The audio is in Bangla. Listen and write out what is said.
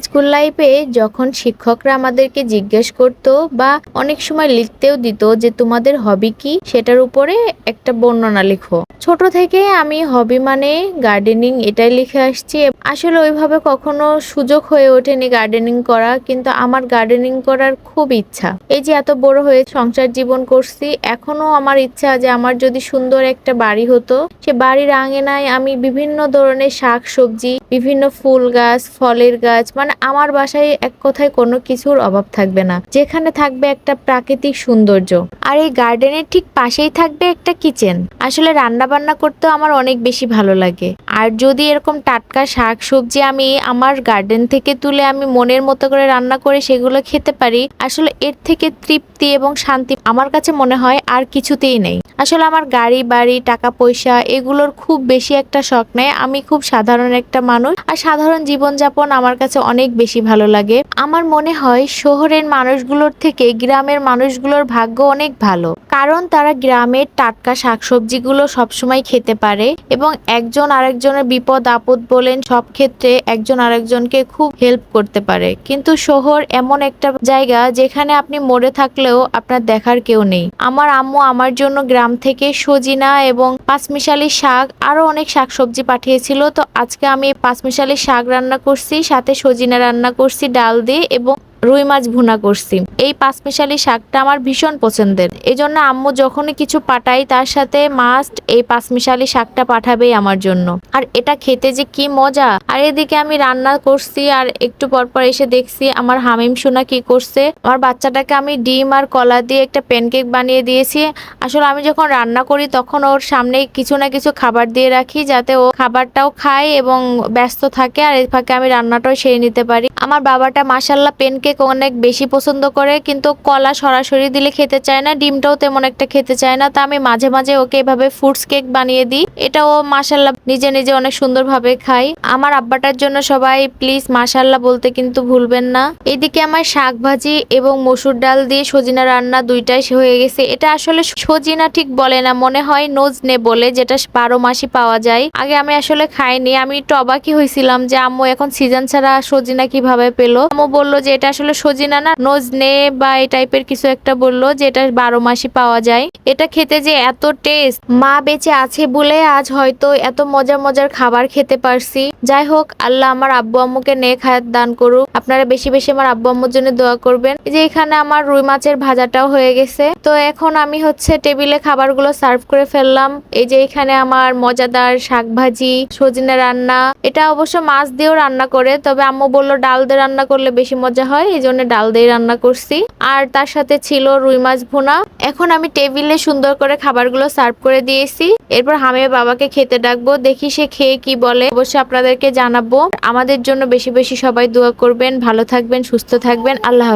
স্কুল লাইফে যখন শিক্ষকরা আমাদেরকে জিজ্ঞেস করত বা অনেক সময় লিখতেও দিত যে তোমাদের হবি কি, সেটার উপরে একটা বর্ণনা লিখো। ছোট থেকে আমি হবি মানে গার্ডেনিং এটাই লিখে আসছি। আসলে ওইভাবে কখনো সুযোগ হয়ে ওঠেনি গার্ডেনিং করা, কিন্তু আমার গার্ডেনিং করার খুব ইচ্ছা। এই যে এত বড় হয়ে সংসার জীবন করছি, এখনও আমার ইচ্ছা যে আমার যদি সুন্দর একটা বাড়ি হতো, সে বাড়ির আঙিনায় আমি বিভিন্ন ধরনের শাক সবজি বিভিন্ন ফুল গাছ, ফলের গাছ মানে আমার বাসায় এক কথায় কোনো কিছুর অভাব থাকবে না। যেখানে থাকবে একটা প্রাকৃতিক সৌন্দর্য। আর এই গার্ডেনের ঠিক পাশেই থাকবে একটা কিচেন। আসলে রান্না বান্না করতেও আমার অনেক বেশি ভালো লাগে। আর যদি এরকম টাটকা শাক সবজি আমি আমার গার্ডেন থেকে তুলে আমি মনের মতো করে রান্না করে সেগুলো খেতে পারি, আসলে এর থেকে তৃপ্তি এবং শান্তি আমার কাছে মনে হয় আর কিছুতেই নেই। আসলে আমার গাড়ি, বাড়ি টাকা পয়সা এগুলোর খুব বেশি একটা শখ নেই। আমি খুব সাধারণ একটা মানুষ। আর সাধারণ জীবনযাপন আমার কাছে অনেক বেশি ভালো লাগে। আমার মনে হয় শহরের মানুষগুলোর থেকে গ্রামের মানুষগুলোর ভাগ্য অনেক ভালো। কারণ তারা গ্রামের টাটকা শাকসবজিগুলো সবসময় খেতে পারে এবং একজন আরেকজনের বিপদ আপদ বলেন সব ক্ষেত্রে একজন আরেকজনকে খুব হেল্প করতে পারে। কিন্তু শহর এমন একটা জায়গা যেখানে আপনি মরে থাকলেও আপনার দেখার কেউ নেই। আমার আম্মু আমার জন্য গ্রাম থেকে সজিনা এবং পাঁচমিশালি শাক আরও অনেক শাকসবজি পাঠিয়েছিল। তো আজকে আমি পাঁচমিশালি শাক রান্না করছি সাথে সজিনা রান্না করছি ডাল দিয়ে এবং রুই মাছ ভুনা করছি। এই পাঁচমিশালি শাকটা আমার ভীষণ পছন্দের। এই জন্য আম্মু যখনই কিছু পাঠাই তার সাথে মাস্ট এই পাঁচমিশালি শাকটা পাঠাবেই আমার জন্য। আর এটা খেতে যে কি মজা! আর এদিকে আমি রান্না করছি আর একটু পর পর এসে দেখছি আমার হামিম সোনা কি করছে। আমার বাচ্চাটাকে আমি ডিম আর কলা দিয়ে একটা প্যানকেক বানিয়ে দিয়েছি। আসলে আমি যখন রান্না করি, তখন ওর সামনে কিছু না কিছু খাবার দিয়ে রাখি, যাতে ও খাবারটাও খায় এবং ব্যস্ত থাকে, আর এর ফাঁকে আমি রান্নাটাও সেরে নিতে পারি। আমার বাবাটা মাসাল্লাহ পেনকেক অনেক বেশি পছন্দ করে, কিন্তু কলা সরাসরি দিলে খেতে চায় না, ডিমটাও তেমন একটা খেতে চায় না। তা আমি মাঝে মাঝে ওকে এভাবে ফ্রুটস কেক বানিয়ে দিই। এটা ও মাসাল্লাহ নিজে নিজে অনেক সুন্দরভাবে খাই। আমার আব্বাটার জন্য সবাই, প্লিজ মাসাল্লাহ বলতে কিন্তু ভুলবেন না। এদিকে আমার শাক ভাজি এবং মসুর ডাল দিয়ে সজিনা রান্না দুইটাই হয়ে গেছে। এটা আসলে সজিনা ঠিক বলে না, মনে হয় নজনে বলে, যেটা বারো মাসই পাওয়া যায়। আগে আমি আসলে খাইনি, আমি একটু অবাকই হয়েছিলাম যে আম্মু এখন সিজন ছাড়া সজিনা কীভাবে পেল। আম্মু বলল যে এটা আসলে সজিনা না নজনে বা এই টাইপের কিছু একটা বলল যে এটা বারো মাসই পাওয়া যায়। এটা খেতে যে এত টেস্ট মা বেঁচে আছে বলে আজ হয়তো এত মজার মজার খাবার খেতে পারছি। যাই হোক, আল্লাহ আমার আব্বু আম্মুকে নেক হায়াত দান করুক। আপনারা বেশি বেশি আমার আব্বু আম্মুর জন্য দোয়া করবেন। যে এখানে আমার রুই মাছের ভাজাটাও হয়ে গেছে। তো এখন আমি হচ্ছে টেবিলে খাবারগুলো সার্ভ করে ফেললাম। এই যে এখানে আমার মজাদার শাক ভাজি সজিনা রান্না। এটা অবশ্য মাছ দিয়েও রান্না করে, তবে আম্মু বলল ডাল দিয়ে রান্না করলে বেশি মজা হয়। এই জন্য ডাল দিয়ে রান্না করছি। আর তার সাথে ছিল রুই মাছ ভুনা। এখন আমি টেবিলে সুন্দর করে খাবারগুলো সার্ভ করে দিয়েছি। এরপর হামিয়া বাবাকে খেতে ডাকবো। দেখি সে খেয়ে কি বলে। অবশ্যই আপনাদেরকে জানাব। আমাদের জন্য বেশি বেশি সবাই দোয়া করবেন। ভালো থাকবেন, সুস্থ থাকবেন। আল্লাহ